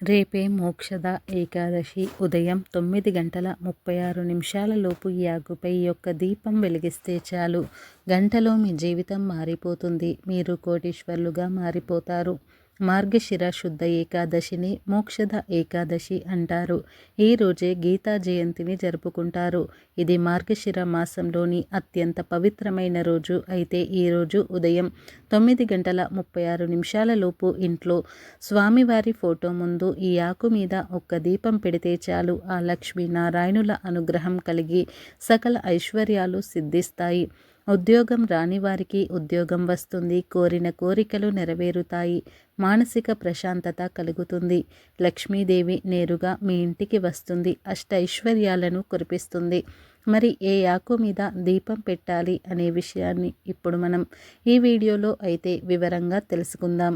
రేపే మోక్షద ఏకాదశి ఉదయం తొమ్మిది గంటల ముప్పై ఆరు నిమిషాలలోపు ఈ ఆకుపై యొక్క దీపం వెలిగిస్తే చాలు. గంటలో మీ జీవితం మారిపోతుంది. మీరు కోటీశ్వర్లుగా మారిపోతారు. మార్గశిర శుద్ధ ఏకాదశిని మోక్షద ఏకాదశి అంటారు. ఈ రోజే గీతా జయంతిని జరుపుకుంటారు. ఇది మార్గశిర మాసంలోని అత్యంత పవిత్రమైన రోజు. అయితే ఈరోజు ఉదయం తొమ్మిది గంటల ముప్పై ఆరు నిమిషాలలోపు ఇంట్లో స్వామివారి ఫోటో ముందు ఈ ఆకు మీద ఒక్క దీపం పెడితే చాలు. ఆ లక్ష్మీనారాయణుల అనుగ్రహం కలిగి సకల ఐశ్వర్యాలు సిద్ధిస్తాయి. ఉద్యోగం రాని వారికి ఉద్యోగం వస్తుంది. కోరిన కోరికలు నెరవేరుతాయి. మానసిక ప్రశాంతత కలుగుతుంది. లక్ష్మీదేవి నేరుగా మీ ఇంటికి వస్తుంది. అష్ట ఐశ్వర్యాలను కురిపిస్తుంది. మరి ఏ ఆకు మీద దీపం పెట్టాలి అనే విషయాన్ని ఇప్పుడు మనం ఈ వీడియోలో అయితే వివరంగా తెలుసుకుందాం.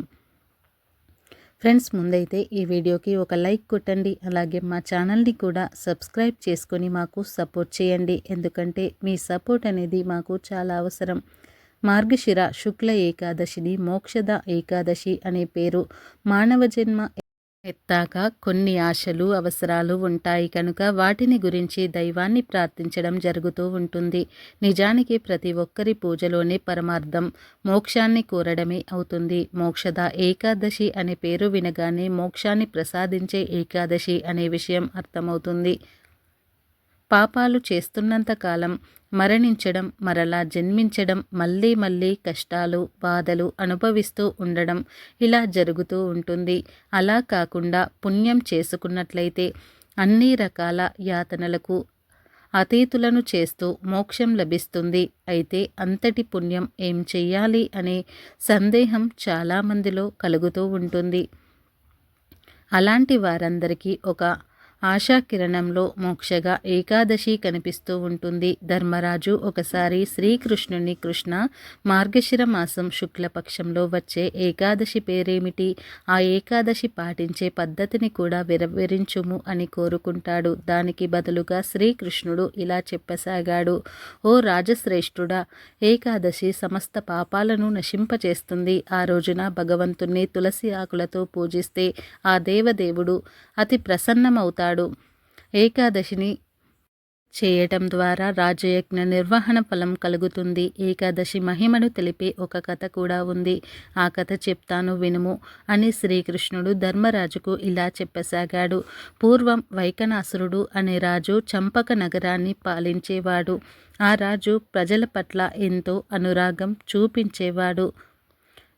ఫ్రెండ్స్ ముందైతే ఈ వీడియోకి ఒక లైక్ కొట్టండి అలాగే మా ఛానల్ని కూడా సబ్స్క్రైబ్ చేసుకొని మాకు సపోర్ట్ చేయండి. ఎందుకంటే మీ సపోర్ట్ అనేది మాకు చాలా అవసరం. మార్గశిర శుక్ల ఏకాదశిని మోక్షద ఏకాదశి అనే పేరు. మానవ జన్మ ఎత్తాక కొన్ని ఆశలు అవసరాలు ఉంటాయి కనుక వాటిని గురించి దైవాన్ని ప్రార్థించడం జరుగుతూ ఉంటుంది. నిజానికి ప్రతి ఒక్కరి పూజలోనే పరమార్థం మోక్షాన్ని కోరడమే అవుతుంది. మోక్షద ఏకాదశి అనే పేరు వినగానే మోక్షాన్ని ప్రసాదించే ఏకాదశి అనే విషయం అర్థమవుతుంది. పాపాలు చేస్తున్నంత కాలం మరణించడం మరలా జన్మించడం మళ్ళీ మళ్ళీ కష్టాలు బాధలు అనుభవిస్తూ ఉండడం ఇలా జరుగుతూ ఉంటుంది. అలా కాకుండా పుణ్యం చేసుకున్నట్లయితే అన్ని రకాల యాతనలకు అతీతులను చేస్తూ మోక్షం లభిస్తుంది. అయితే అంతటి పుణ్యం ఏం చెయ్యాలి అనే సందేహం చాలామందిలో కలుగుతూ ఉంటుంది. అలాంటి వారందరికీ ఒక ఆశాకిరణంలో మోక్షగా ఏకాదశి కనిపిస్తూ ఉంటుంది. ధర్మరాజు ఒకసారి శ్రీకృష్ణుని కృష్ణ మార్గశిర మాసం శుక్లపక్షంలో వచ్చే ఏకాదశి పేరేమిటి? ఆ ఏకాదశి పాటించే పద్ధతిని కూడా విరవిరించుము అని కోరుకుంటాడు. దానికి బదులుగా శ్రీకృష్ణుడు ఇలా చెప్పసాగాడు. ఓ రాజశ్రేష్ఠుడా ఏకాదశి సమస్త పాపాలను నశింపచేస్తుంది ఆ రోజున భగవంతుణ్ణి తులసి ఆకులతో పూజిస్తే ఆ దేవదేవుడు అతి ప్రసన్నమవుతాడు. చేస్తాడు. ఏకాదశిని చేయటం ద్వారా రాజయజ్ఞ నిర్వహణ ఫలం కలుగుతుంది. ఏకాదశి మహిమను తెలిపే ఒక కథ కూడా ఉంది. ఆ కథ చెప్తాను వినుము అని శ్రీకృష్ణుడు ధర్మరాజుకు ఇలా చెప్పసాగాడు. పూర్వం వైకనాసురుడు అనే రాజు చంపక నగరాన్ని పాలించేవాడు. ఆ రాజు ప్రజల పట్ల ఎంతో అనురాగం చూపించేవాడు.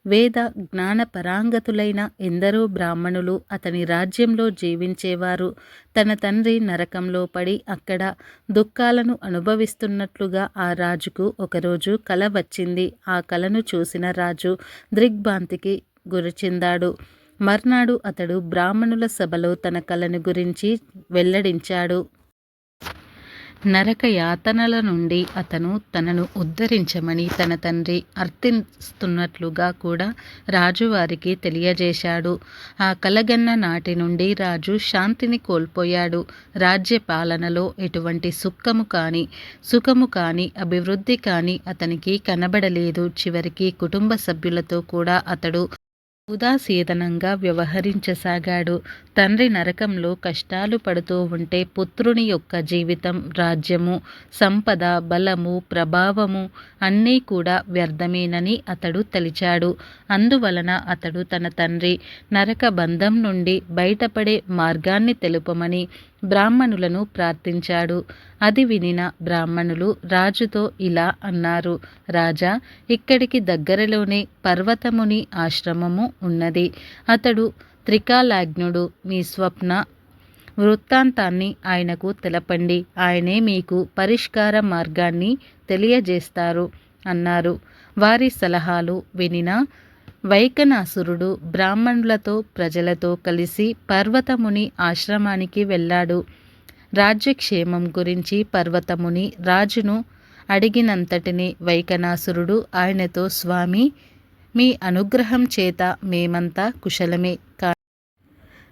వేద జ్ఞాన పరాంగతులైన ఎందరో బ్రాహ్మణులు అతని రాజ్యంలో జీవించేవారు. తన తండ్రి నరకంలో పడి అక్కడ దుఃఖాలను అనుభవిస్తున్నట్లుగా ఆ రాజుకు ఒకరోజు కల వచ్చింది. ఆ కలను చూసిన రాజు దృగ్భాంతికి గురిచిందాడు. మర్నాడు అతడు బ్రాహ్మణుల సభలో తన కలను గురించి వెల్లడించాడు. నరక యాతనల నుండి అతను తనను ఉద్ధరించమని తన తండ్రి అర్థిస్తున్నట్లుగా కూడా రాజువారికి తెలియజేశాడు. ఆ కలగన్న నాటి నుండి రాజు శాంతిని కోల్పోయాడు. రాజ్య పాలనలో ఎటువంటి సుఖము కానీ సుఖము కానీ అభివృద్ధి కానీ అతనికి కనబడలేదు. చివరికి కుటుంబ సభ్యులతో కూడా అతడు ఉదాసీదనంగా వ్యవహరించసాగాడు. తండ్రి నరకంలో కష్టాలు పడుతూ ఉంటే పుత్రుని యొక్క జీవితం రాజ్యము సంపద బలము ప్రభావము అన్నీ కూడా వ్యర్థమేనని అతడు తలిచాడు. అందువలన అతడు తన తండ్రి నరక బంధం నుండి బయటపడే మార్గాన్ని తెలుపమని బ్రాహ్మణులను ప్రార్థించాడు. అది వినిన బ్రాహ్మణులు రాజుతో ఇలా అన్నారు రాజా ఇక్కడికి దగ్గరలోనే పర్వతముని ఆశ్రమము ఉన్నది. అతడు త్రికాలాగ్నుడు మీ స్వప్న వృత్తాంతాన్ని ఆయనకు తెలపండి. ఆయనే మీకు పరిష్కార మార్గాన్ని తెలియజేస్తారు అన్నారు. వారి సలహాలు వినిన వైకనాసురుడు బ్రాహ్మణులతో ప్రజలతో కలిసి పర్వతముని ఆశ్రమానికి వెళ్ళాడు. రాజ్యక్షేమం గురించి పర్వతముని రాజును అడిగినంతటిని వైకనాసురుడు ఆయనతో స్వామి మీ అనుగ్రహం చేత మేమంతా కుశలమే.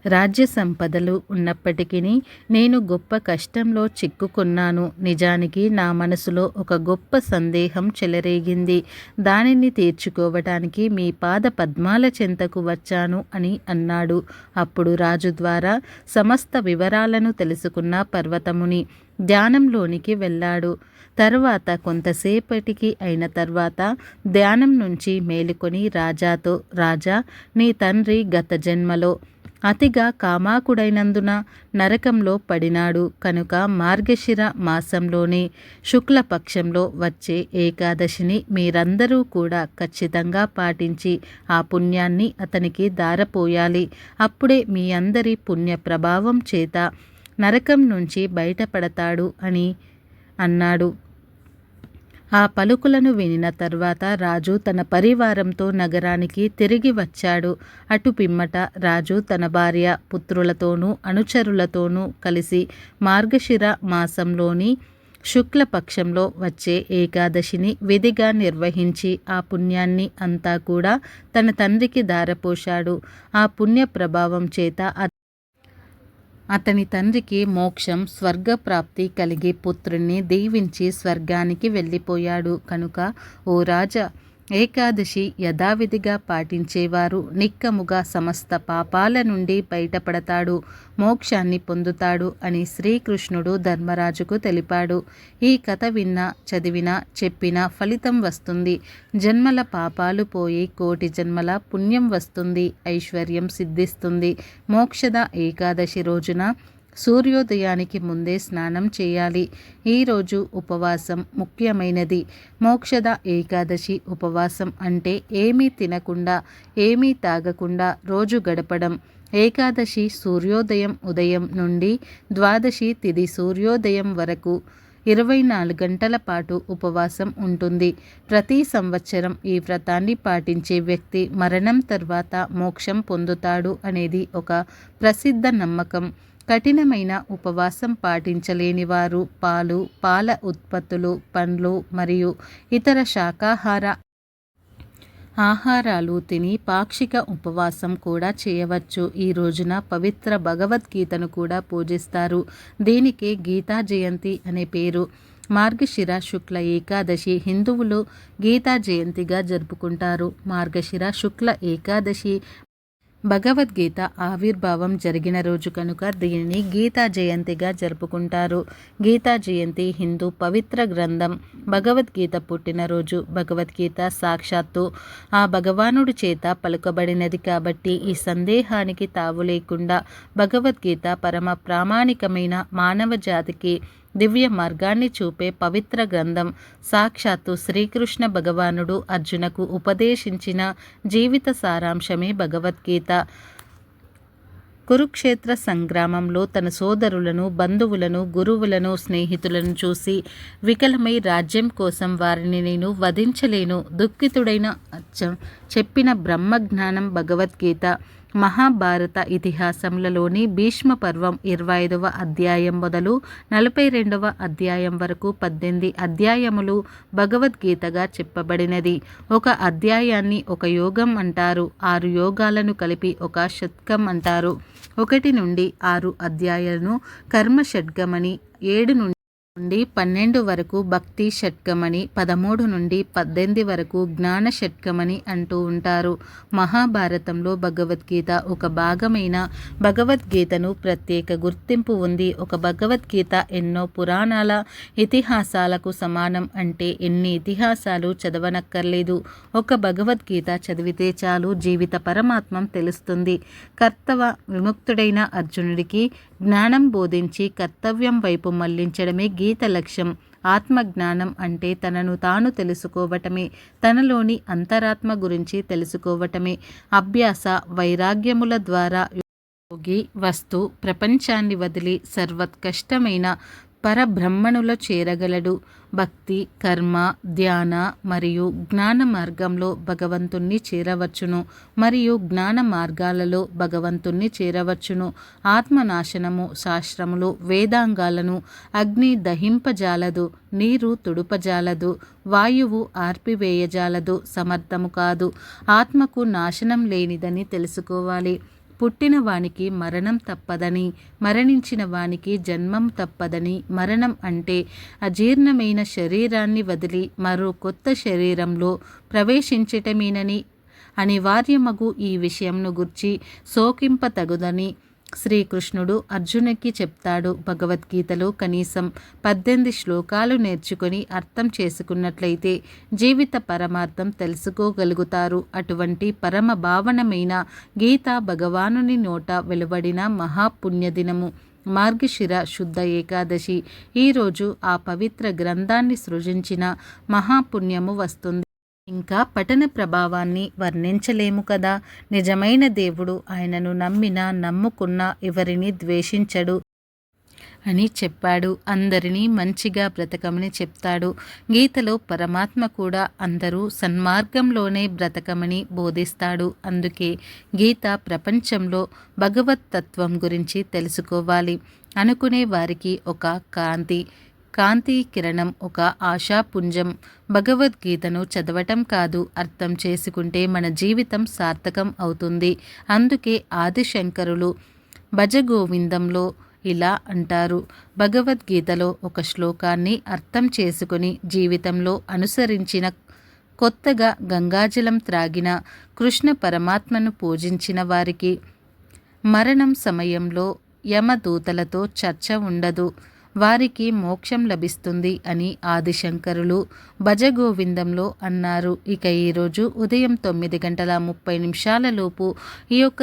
రాజ్య సంపదలు ఉన్నప్పటికీ నేను గొప్ప కష్టంలో చిక్కుకున్నాను. నిజానికి నా మనసులో ఒక గొప్ప సందేహం చెలరేగింది. దానిని తీర్చుకోవటానికి మీ పాద పద్మాల చెంతకు వచ్చాను అని అన్నాడు. అప్పుడు రాజు ద్వారా సమస్త వివరాలను తెలుసుకున్న పర్వతముని ధ్యానంలోనికి వెళ్ళాడు. తర్వాత కొంతసేపటికి అయిన తర్వాత ధ్యానం నుంచి మేలుకొని రాజాతో రాజా నీ తండ్రి గత జన్మలో అతిగా కామాకుడైనందున నరకంలో పడినాడు. కనుక మార్గశిర మాసంలోని శుక్లపక్షంలో వచ్చే ఏకాదశిని మీరందరూ కూడా ఖచ్చితంగా పాటించి ఆ పుణ్యాన్ని అతనికి దారపోయాలి. అప్పుడే మీ అందరి పుణ్య ప్రభావం చేత నరకం నుంచి బయటపడతాడు అని అన్నాడు. ఆ పలుకులను వినిన తర్వాత రాజు తన పరివారంతో నగరానికి తిరిగి వచ్చాడు. అటు పిమ్మట రాజు తన భార్య పుత్రులతోనూ అనుచరులతోనూ కలిసి మార్గశిర మాసంలోని శుక్లపక్షంలో వచ్చే ఏకాదశిని విధిగా నిర్వహించి ఆ పుణ్యాన్ని అంతా కూడా తన తండ్రికి దారపోశాడు ఆ పుణ్య ప్రభావం చేత అతని తండ్రికి మోక్షం స్వర్గప్రాప్తి కలిగి పుత్రుణ్ణి దీవించి స్వర్గానికి వెళ్ళిపోయాడు. కనుక ఓ రాజా ఏకాదశి యథావిధిగా పాటించేవారు. నిక్కముగా సమస్త పాపాల నుండి బయటపడతాడు. మోక్షాన్ని పొందుతాడు అని శ్రీకృష్ణుడు ధర్మరాజుకు తెలిపాడు. ఈ కథ విన్నా చదివినా చెప్పినా ఫలితం వస్తుంది. జన్మల పాపాలు పోయి కోటి జన్మల పుణ్యం వస్తుంది. ఐశ్వర్యం సిద్ధిస్తుంది. మోక్షద ఏకాదశి రోజున సూర్యోదయానికి ముందే స్నానం చేయాలి. ఈరోజు ఉపవాసం ముఖ్యమైనది. మోక్షద ఏకాదశి ఉపవాసం అంటే ఏమీ తినకుండా ఏమీ తాగకుండా రోజు గడపడం. ఏకాదశి సూర్యోదయం ఉదయం నుండి ద్వాదశి తిది సూర్యోదయం వరకు ఇరవై నాలుగు గంటల పాటు ఉపవాసం ఉంటుంది. ప్రతి సంవత్సరం ఈ వ్రతాన్ని పాటించే వ్యక్తి మరణం తర్వాత మోక్షం పొందుతాడు అనేది ఒక ప్రసిద్ధ నమ్మకం. కఠినమైన ఉపవాసం పాటించలేని వారు పాలు పాల ఉత్పత్తులు పండ్లు మరియు ఇతర శాకాహార ఆహారాలు తిని పాక్షిక ఉపవాసం కూడా చేయవచ్చు. ఈ రోజున పవిత్ర భగవద్గీతను కూడా పూజిస్తారు. దీనికి గీతా జయంతి అనే పేరు. మార్గశిర శుక్ల ఏకాదశి హిందువులు గీతా జయంతిగా జరుపుకుంటారు. మార్గశిర శుక్ల ఏకాదశి భగవద్గీత ఆవిర్భావం జరిగిన రోజు కనుక దీనిని గీతా జయంతిగా జరుపుకుంటారు. గీతా జయంతి హిందూ పవిత్ర గ్రంథం. భగవద్గీత పుట్టినరోజు భగవద్గీత సాక్షాత్తు. ఆ భగవానుడి చేత పలుకబడినది కాబట్టి ఈ సందేహానికి తావు లేకుండా భగవద్గీత పరమ ప్రామాణికమైన మానవ జాతికి దివ్య మార్గాన్ని చూపే పవిత్ర గ్రంథం. సాక్షాత్తు శ్రీకృష్ణ భగవానుడు అర్జునకు ఉపదేశించిన జీవిత సారాంశమే భగవద్గీత. కురుక్షేత్ర సంగ్రామంలో తన సోదరులను బంధువులను గురువులను స్నేహితులను చూసి వికలమై రాజ్యం కోసం వారిని నేను వధించలేను. దుఃఖితుడైన చెప్పిన బ్రహ్మజ్ఞానం భగవద్గీత. మహాభారత ఇతిహాసములలోని భీష్మ పర్వం ఇరవై ఐదవ అధ్యాయం మొదలు నలభై రెండవ అధ్యాయం వరకు పద్దెనిమిది అధ్యాయములు భగవద్గీతగా చెప్పబడినది. ఒక అధ్యాయాన్ని ఒక యోగం అంటారు ఆరు యోగాలను కలిపి ఒక షట్కం అంటారు. ఒకటి నుండి ఆరు అధ్యాయాలను కర్మ షడ్గమని ఏడు నుండి నుండి పన్నెండు వరకు భక్తి షట్కమని పదమూడు నుండి పద్దెనిమిది వరకు జ్ఞాన షట్కమని అంటూ ఉంటారు. మహాభారతంలో భగవద్గీత ఒక భాగమైన. భగవద్గీతను ప్రత్యేక గుర్తింపు ఉంది. ఒక భగవద్గీత ఎన్నో పురాణాల ఇతిహాసాలకు సమానం అంటే ఎన్ని ఇతిహాసాలు చదవనక్కర్లేదు. ఒక భగవద్గీత చదివితే చాలు జీవిత పరమాత్మం తెలుస్తుంది. కర్తవ విముక్తుడైన అర్జునుడికి జ్ఞానం బోధించి కర్తవ్యం వైపు మళ్ళించడమే గీత లక్ష్యం. ఆత్మజ్ఞానం అంటే తనను తాను తెలుసుకోవటమే తనలోని అంతరాత్మ గురించి తెలుసుకోవటమే. అభ్యాస వైరాగ్యముల ద్వారా యోగి వస్తు ప్రపంచాన్ని వదిలి సర్వత్కష్టమైన పరబ్రహ్మణులో చేరగలడు. భక్తి కర్మ ధ్యాన మరియు జ్ఞాన మార్గంలో భగవంతుణ్ణి చేరవచ్చును మరియు జ్ఞాన మార్గాలలో భగవంతుణ్ణి చేరవచ్చును. ఆత్మనాశనము శాస్త్రములు వేదాంగాలను అగ్ని దహింపజాలదు నీరు తుడుపజాలదు వాయువు ఆర్పివేయజాలదు సమర్థము కాదు. ఆత్మకు నాశనం లేనిదని తెలుసుకోవాలి. పుట్టిన వానికి మరణం తప్పదని మరణించిన వానికి జన్మం తప్పదని మరణం అంటే అజీర్ణమైన శరీరాన్ని వదిలి మరో కొత్త శరీరంలో ప్రవేశించటమేనని అనివార్యమగు ఈ విషయంను గుర్చి సోకింపతగుదని శ్రీకృష్ణుడు అర్జునుకి చెప్తాడు భగవద్గీతలో కనీసం పద్దెనిమిది శ్లోకాలు నేర్చుకొని అర్థం చేసుకున్నట్లయితే జీవిత పరమార్థం తెలుసుకోగలుగుతారు. అటువంటి పరమ భావనమైన గీత భగవానుని నోట వెలువడిన మహాపుణ్యదినము. మార్గశిర శుద్ధ ఏకాదశి. ఈరోజు ఆ పవిత్ర గ్రంథాన్ని సృజించిన మహాపుణ్యము వస్తుంది. ఇంకా పఠన ప్రభావాన్ని వర్ణించలేము కదా. నిజమైన దేవుడు ఆయనను నమ్మినా నమ్ముకున్నా ఎవరిని ద్వేషించడు అని చెప్పాడు. అందరినీ మంచిగా బ్రతకమని చెప్తాడు. గీతలో పరమాత్మ కూడా అందరూ సన్మార్గంలోనే బ్రతకమని బోధిస్తాడు. అందుకే గీత ప్రపంచంలో భగవత్ తత్వం గురించి తెలుసుకోవాలి. అనుకునే వారికి ఒక కాంతి. కాంతి కిరణం ఒక ఆశాపుంజం. భగవద్గీతను చదవటం కాదు అర్థం చేసుకుంటే మన జీవితం సార్థకం అవుతుంది. అందుకే ఆదిశంకరులు భజగోవిందంలో ఇలా అంటారు. భగవద్గీతలో ఒక శ్లోకాన్ని అర్థం చేసుకుని జీవితంలో అనుసరించిన కొత్తగా గంగాజలం త్రాగిన కృష్ణ పరమాత్మను పూజించిన వారికి మరణం సమయంలో యమదూతలతో చర్చ ఉండదు. వారికి మోక్షం లభిస్తుంది అని ఆదిశంకరులు భజగోవిందంలో అన్నారు. ఇక ఈరోజు ఉదయం తొమ్మిది గంటల ముప్పై నిమిషాలలోపు ఈ యొక్క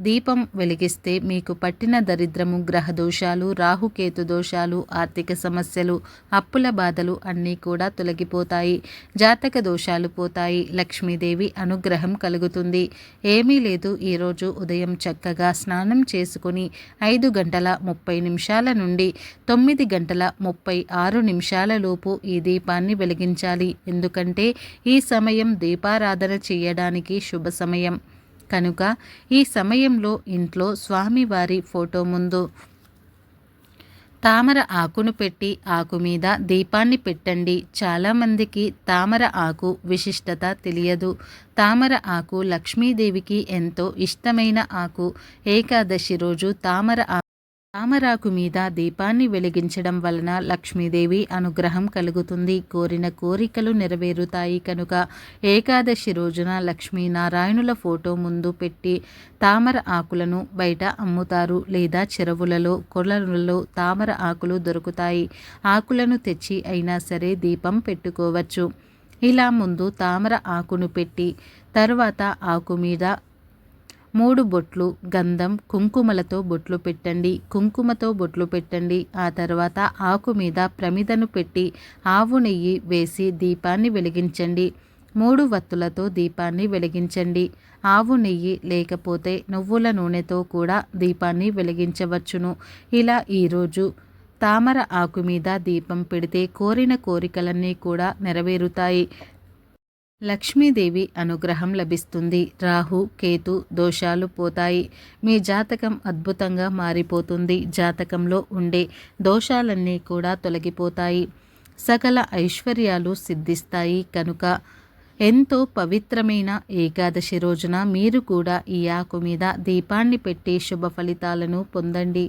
దీపం వెలిగిస్తే మీకు పట్టిన దరిద్రము గ్రహ దోషాలు రాహుకేతు దోషాలు ఆర్థిక సమస్యలు అప్పుల బాధలు అన్నీ కూడా తొలగిపోతాయి. జాతక దోషాలు పోతాయి. లక్ష్మీదేవి అనుగ్రహం కలుగుతుంది. ఏమీ లేదు. ఈరోజు ఉదయం చక్కగా స్నానం చేసుకుని ఐదు గంటల ముప్పై నిమిషాల నుండి తొమ్మిది గంటల ముప్పై ఆరు నిమిషాల లోపు ఈ దీపాన్ని వెలిగించాలి. ఎందుకంటే ఈ సమయం దీపారాధన చేయడానికి శుభ సమయం. కనుక ఈ సమయంలో ఇంట్లో స్వామివారి ఫోటో ముందు. తామర ఆకును పెట్టి ఆకు మీద దీపాన్ని పెట్టండి. చాలామందికి తామర ఆకు విశిష్టత తెలియదు. తామర ఆకు లక్ష్మీదేవికి ఎంతో ఇష్టమైన ఆకు. ఏకాదశి రోజు తామర తామరాకు మీద దీపాన్ని వెలిగించడం వలన లక్ష్మీదేవి అనుగ్రహం కలుగుతుంది. కోరిన కోరికలు నెరవేరుతాయి కనుక ఏకాదశి రోజున లక్ష్మీనారాయణుల ఫోటో ముందు పెట్టి తామర ఆకులను బయట అమ్ముతారు లేదా చెరువులలో కొలలలో తామర ఆకులు దొరుకుతాయి. ఆకులను తెచ్చి అయినా సరే దీపం పెట్టుకోవచ్చు. ఇలా ముందు తామర ఆకును పెట్టి తరువాత ఆకు మీద మూడు బొట్లు గంధం కుంకుమలతో బొట్లు పెట్టండి. కుంకుమతో బొట్లు పెట్టండి. ఆ తర్వాత ఆకు మీద ప్రమిదను పెట్టి ఆవు నెయ్యి వేసి దీపాన్ని వెలిగించండి. మూడు వత్తులతో దీపాన్ని వెలిగించండి. ఆవు నెయ్యి లేకపోతే నువ్వుల నూనెతో కూడా దీపాన్ని వెలిగించవచ్చును. ఇలా ఈరోజు తామర ఆకు మీద దీపం పెడితే కోరిన కోరికలన్నీ కూడా నెరవేరుతాయి. లక్ష్మీదేవి అనుగ్రహం లభిస్తుంది. రాహు కేతు దోషాలు పోతాయి. మీ జాతకం అద్భుతంగా మారిపోతుంది. జాతకంలో ఉండే దోషాలన్నీ కూడా తొలగిపోతాయి. సకల ఐశ్వర్యాలు సిద్ధిస్తాయి కనుక ఎంతో పవిత్రమైన ఏకాదశి రోజున మీరు కూడా ఈ ఆకు మీద దీపాన్ని పెట్టి శుభ ఫలితాలను పొందండి.